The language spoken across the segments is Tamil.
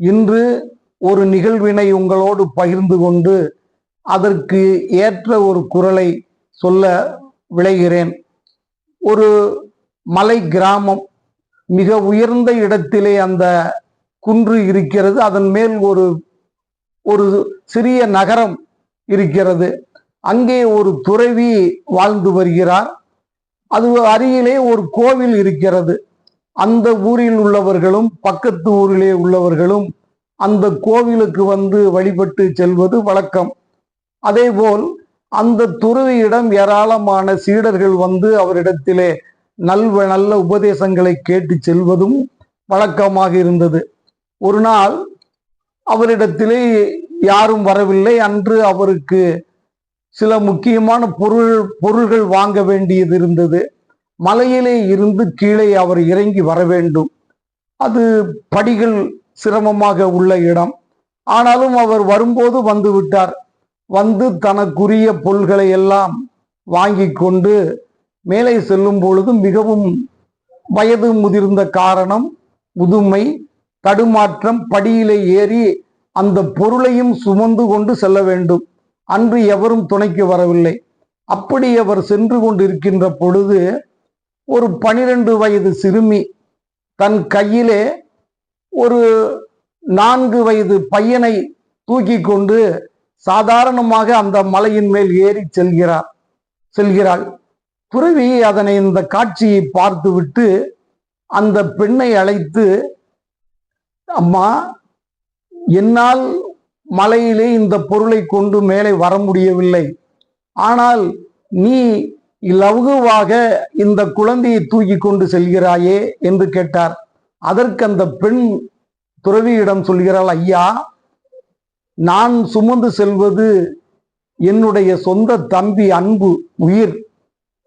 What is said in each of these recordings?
இன்று ஒரு நிகழ்வினை உங்களோடு பகிர்ந்து கொண்டு அதற்கு ஏற்ற ஒரு குரலை சொல்ல விளைகிறேன். ஒரு மலை கிராமம் மிக உயர்ந்த இடத்திலே அந்த குன்று இருக்கிறது. அதன் மேல் ஒரு ஒரு சிறிய நகரம் இருக்கிறது. அங்கே ஒரு துறவி வாழ்ந்து வருகிறார். அது அருகிலே ஒரு கோவில் இருக்கிறது. அந்த ஊரில் உள்ளவர்களும் பக்கத்து ஊரிலே உள்ளவர்களும் அந்த கோவிலுக்கு வந்து வழிபட்டு செல்வது வழக்கம். அதேபோல் அந்த துறவியிடம் ஏராளமான சீடர்கள் வந்து அவரிடத்திலே நல்வ நல்ல உபதேசங்களை கேட்டு செல்வதும் வழக்கமாக இருந்தது. ஒரு நாள் அவரிடத்திலே யாரும் வரவில்லை. அன்று அவருக்கு சில முக்கியமான பொருள் பொருள்கள் வாங்க வேண்டியது இருந்தது. மலையிலே இருந்து கீழே அவர் இறங்கி வர வேண்டும். அது படிகள் சிரமமாக உள்ள இடம். ஆனாலும் அவர் வரும்போது வந்து விட்டார். வந்து தனக்குரிய பொருள்களை எல்லாம் வாங்கி கொண்டு மேலே செல்லும் பொழுது மிகவும் வயது முதிர்ந்த காரணம் முதுமை தடுமாற்றம் படியிலே ஏறி அந்த பொருளையும் சுமந்து கொண்டு செல்ல வேண்டும். அன்று எவரும் துணைக்கு வரவில்லை. அப்படி அவர் சென்று கொண்டிருக்கின்ற பொழுது ஒரு பனிரெண்டு வயது சிறுமி தன் கையிலே ஒரு நான்கு வயது பையனை தூக்கி கொண்டு சாதாரணமாக அந்த மலையின் மேல் ஏறி செல்கிறார் செல்கிறாள். துறவி அதனை இந்த காட்சியை பார்த்துவிட்டு அந்த பெண்ணை அழைத்து அம்மா என்னால் மலையிலே இந்த பொருளை கொண்டு மேலே வர முடியவில்லை. ஆனால் நீ லவுகுவாக இந்த குழந்தையை தூக்கி கொண்டு செல்கிறாயே? என்று கேட்டார். அதற்கு அந்த பெண் துறவியிடம் சொல்கிறாள் ஐயா நான் சுமந்து செல்வது என்னுடைய சொந்த தம்பி அன்பு உயிர்.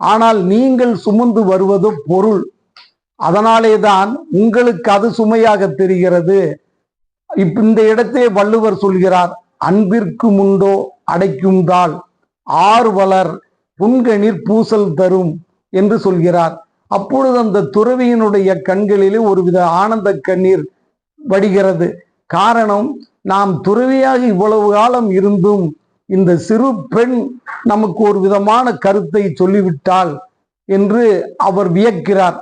ஆனால் நீங்கள் சுமந்து வருவது பொருள். அதனாலே தான் உங்களுக்கு அது சுமையாக தெரிகிறது. இப்ப இந்த இடத்தே வள்ளுவர் சொல்கிறார் அன்பிற்கு முண்டோ அடைக்கும் தாள். ஆர்வலர் புன்கணிர் பூசல் தரும் என்று சொல்கிறார். அப்பொழுது அந்த துறவியினுடைய கண்களிலே ஒருவித ஆனந்த கண்ணீர் வடிகிறது. காரணம் நாம் துறவியாக இவ்வளவு காலம் இருந்தும் இந்த சிறு பெண் நமக்கு ஒரு விதமான கருத்தை சொல்லிவிட்டாள் என்று அவர் வியக்கிறார்.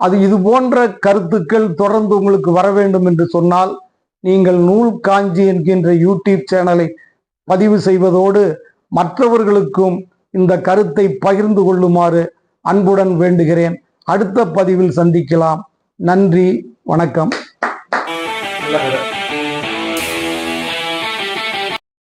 அது இது போன்ற கருத்துக்கள் தொடர்ந்து உங்களுக்கு வர வேண்டும் என்று சொன்னால் நீங்கள் நூல் காஞ்சி என்கின்ற யூடியூப் சேனலை பதிவு செய்வதோடு மற்றவர்களுக்கும் இந்த கருத்தை பகிர்ந்து கொள்ளுமாறு அன்புடன் வேண்டுகிறேன். அடுத்த பதிவில் சந்திக்கலாம். நன்றி வணக்கம்.